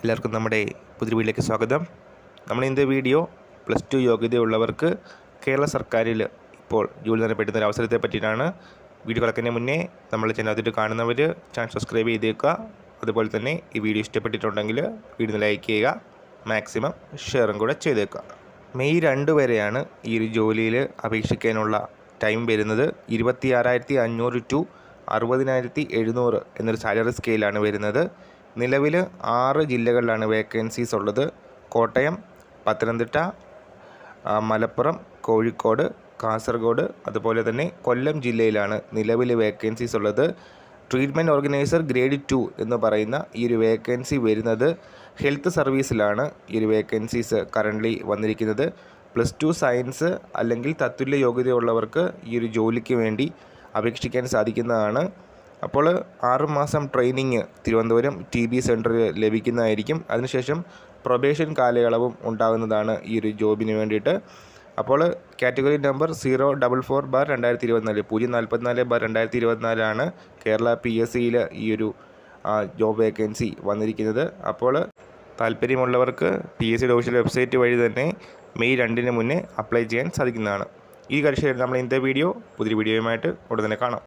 എല്ലാവർക്കും നമ്മുടെ പുതിയ വീട്ടിലേക്ക് സ്വാഗതം. നമ്മൾ ഇന്നത്തെ വീഡിയോ പ്ലസ് ടു യോഗ്യതയുള്ളവർക്ക് കേരള സർക്കാരിൽ ഇപ്പോൾ ജോലി നൽകപ്പെടുന്ന ഒരു അവസരത്തെ പറ്റിയിട്ടാണ്. വീഡിയോ കിടക്കുന്നതിന് മുന്നേ നമ്മൾ ചാനൽ കാണുന്നവർ ചാനൽ സബ്സ്ക്രൈബ് ചെയ്തേക്കുക. അതുപോലെ തന്നെ ഈ വീഡിയോ ഇഷ്ടപ്പെട്ടിട്ടുണ്ടെങ്കിൽ വീഡിയോ ലൈക്ക് ചെയ്യുക മാക്സിമം ഷെയറും കൂടെ ചെയ്തേക്കുക. മെയ് രണ്ട് വരെയാണ് ഈ ഒരു ജോലിയിൽ അപേക്ഷിക്കാനുള്ള ടൈം വരുന്നത്. ഇരുപത്തി ആറായിരത്തി അഞ്ഞൂറ് ടു അറുപതിനായിരത്തി എഴുന്നൂറ് എന്നൊരു സാലറി സ്കെയിലാണ് വരുന്നത്. നിലവിൽ ആറ് ജില്ലകളിലാണ് വേക്കൻസീസ് ഉള്ളത്. കോട്ടയം പത്തനംതിട്ട മലപ്പുറം കോഴിക്കോട് കാസർഗോഡ് അതുപോലെ തന്നെ കൊല്ലം ജില്ലയിലാണ് നിലവിൽ വേക്കൻസീസ് ഉള്ളത്. ട്രീറ്റ്മെന്റ് ഓർഗനൈസർ ഗ്രേഡ് ടു എന്ന് പറയുന്ന ഈ ഒരു വേക്കൻസി വരുന്നത് ഹെൽത്ത് സർവീസിലാണ് ഈ ഒരു വേക്കൻസീസ് കറന്റ്ലി വന്നിരിക്കുന്നത്. പ്ലസ് ടു സയൻസ് അല്ലെങ്കിൽ തത്തുല്യ യോഗ്യതയുള്ളവർക്ക് ഈ ഒരു ജോലിക്ക് വേണ്ടി അപേക്ഷിക്കാൻ സാധിക്കുന്നതാണ്. അപ്പോൾ ആറുമാസം ട്രെയിനിങ് തിരുവനന്തപുരം ടി ബി സെന്ററിൽ ലഭിക്കുന്നതായിരിക്കും. അതിനുശേഷം പ്രൊബേഷൻ കാലയളവും ഉണ്ടാകുന്നതാണ് ഈ ഒരു ജോബിന് വേണ്ടിയിട്ട്. അപ്പോൾ category number zero double four bar രണ്ടായിരത്തി ഇരുപത്തിനാല് പൂജ്യം നാൽപ്പത്തിനാല് ബാർ രണ്ടായിരത്തി ഇരുപത്തിനാലാണ് കേരള പി എസ് സിയിൽ ഈ ഒരു ജോബ് വേക്കൻസി വന്നിരിക്കുന്നത്. അപ്പോൾ താല്പര്യമുള്ളവർക്ക് പി എസ് സിയുടെ ഒഫീഷ്യൽ വെബ്സൈറ്റ് വഴി തന്നെ മെയ് രണ്ടിന് മുന്നേ അപ്ലൈ ചെയ്യാൻ സാധിക്കുന്നതാണ്. ഈ കാര്യം നമ്മൾ ഇന്നത്തെ വീഡിയോ പുതിയ വീഡിയോയുമായിട്ട് ഉടൻ തന്നെ കാണാം.